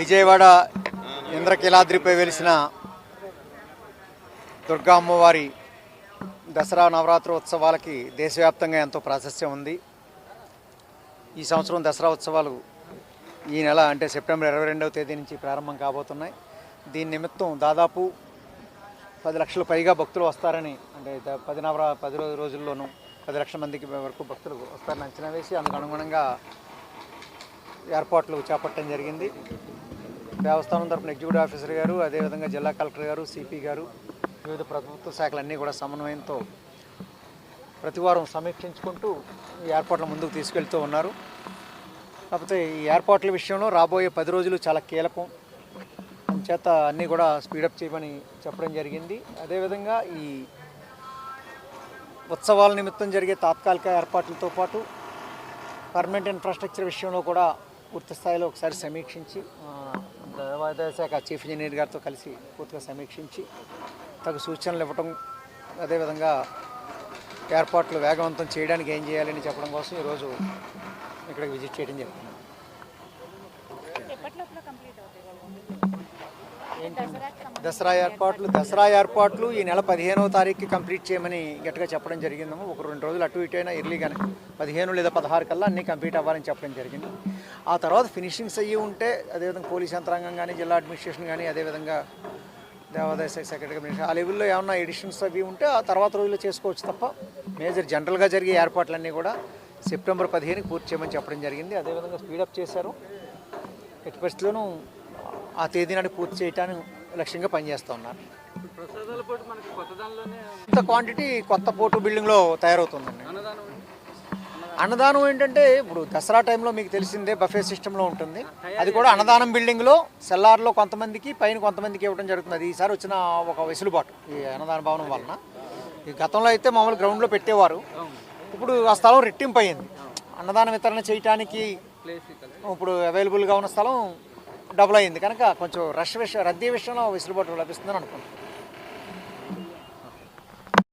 విజయవాడ ఇంద్రకీలాద్రిపై వెలిసిన దుర్గా అమ్మవారి దసరా నవరాత్రి ఉత్సవాలకి దేశవ్యాప్తంగా ఎంతో ప్రాశస్యం ఉంది. ఈ సంవత్సరం దసరా ఉత్సవాలు ఈ నెల అంటే సెప్టెంబర్ ఇరవై రెండవ తేదీ నుంచి ప్రారంభం కాబోతున్నాయి. దీని నిమిత్తం దాదాపు పది లక్షల పైగా భక్తులు వస్తారని అంటే పది నవరా పది రోజు రోజుల్లోనూ పది లక్షల మందికి వరకు భక్తులు వస్తారని అంచనా వేసి అందుకు అనుగుణంగా ఏర్పాట్లు చేపట్టడం జరిగింది. దేవస్థానం తరపున ఎగ్జిక్యూటివ్ ఆఫీసర్ గారు అదేవిధంగా జిల్లా కలెక్టర్ గారు సిపి గారు వివిధ ప్రభుత్వ శాఖలన్నీ కూడా సమన్వయంతో ప్రతి వారం సమీక్షించుకుంటూ ఈ ఏర్పాట్ల ముందుకు తీసుకెళ్తూ ఉన్నారు. కాకపోతే ఈ ఏర్పాట్ల విషయంలో రాబోయే పది రోజులు చాలా కీలకం. చేత అన్నీ కూడా స్పీడప్ చేయమని చెప్పడం జరిగింది. అదేవిధంగా ఈ ఉత్సవాల నిమిత్తం జరిగే తాత్కాలిక ఏర్పాట్లతో పాటు పర్మనెంట్ ఇన్ఫ్రాస్ట్రక్చర్ విషయంలో కూడా పూర్తి స్థాయిలో ఒకసారి సమీక్షించి ఆ, దేవాదాయ శాఖ చీఫ్ ఇంజనీర్ గారితో కలిసి పూర్తిగా సమీక్షించి తగు సూచనలు ఇవ్వటం అదేవిధంగా ఏర్పాట్లు వేగవంతం చేయడానికి ఏం చేయాలని చెప్పడం కోసం ఈరోజు ఇక్కడికి విజిట్ చేయడం జరిగింది. దసరా ఏర్పాట్లు దసరా ఏర్పాట్లు ఈ నెల పదిహేనవ తారీఖుకి కంప్లీట్ చేయమని గట్టిగా చెప్పడం జరిగిందమ్మా ఒక రెండు రోజులు అటు ఇటు అయినా ఎర్లీగానే పదిహేను లేదా పదహారు కల్లా అన్నీ కంప్లీట్ అవ్వాలని చెప్పడం జరిగింది. ఆ తర్వాత ఫినిషింగ్స్ అయ్యి ఉంటే అదేవిధంగా పోలీస్ యంత్రాంగం కానీ జిల్లా అడ్మినిస్ట్రేషన్ కానీ అదేవిధంగా దేవాదాయ శాఖ సెక్రటరీ కమిషన్ ఆ లెవెల్లో ఏమన్నా ఎడిషన్స్ అవి ఉంటే ఆ తర్వాత రోజుల్లో చేసుకోవచ్చు తప్ప మేజర్ జనరల్గా జరిగే ఏర్పాట్లన్నీ కూడా సెప్టెంబర్ పదిహేనుకి పూర్తి చేయమని చెప్పడం జరిగింది. అదేవిధంగా స్పీడప్ చేశారు. ఎట్టి పరిస్థితుల్లోనూ ఆ తేదీ నాటి పూర్తి చేయటానికి లక్ష్యంగా పనిచేస్తూ ఉన్నారు. కొత్త క్వాంటిటీ కొత్త పోటు బిల్డింగ్లో తయారవుతుందండి. అన్నదానం ఏంటంటే ఇప్పుడు దసరా టైంలో మీకు తెలిసిందే బఫే సిస్టంలో ఉంటుంది. అది కూడా అన్నదానం బిల్డింగ్లో సెల్లార్లో కొంతమందికి పైన కొంతమందికి ఇవ్వడం జరుగుతుంది. అది ఈసారి వచ్చిన ఒక వెసులుబాటు ఈ అన్నదాన భవనం వలన. ఈ గతంలో అయితే మామూలు గ్రౌండ్లో పెట్టేవారు. ఇప్పుడు ఆ స్థలం రెట్టింపు అయింది అన్నదాన వితరణ చేయటానికి ఇప్పుడు అవైలబుల్గా ఉన్న స్థలం డబుల్ అయింది. కనుక కొంచెం రష్ విషయం రద్దీ విషయంలో వెసులుబాటు లభిస్తుందని అనుకుంటున్నాను.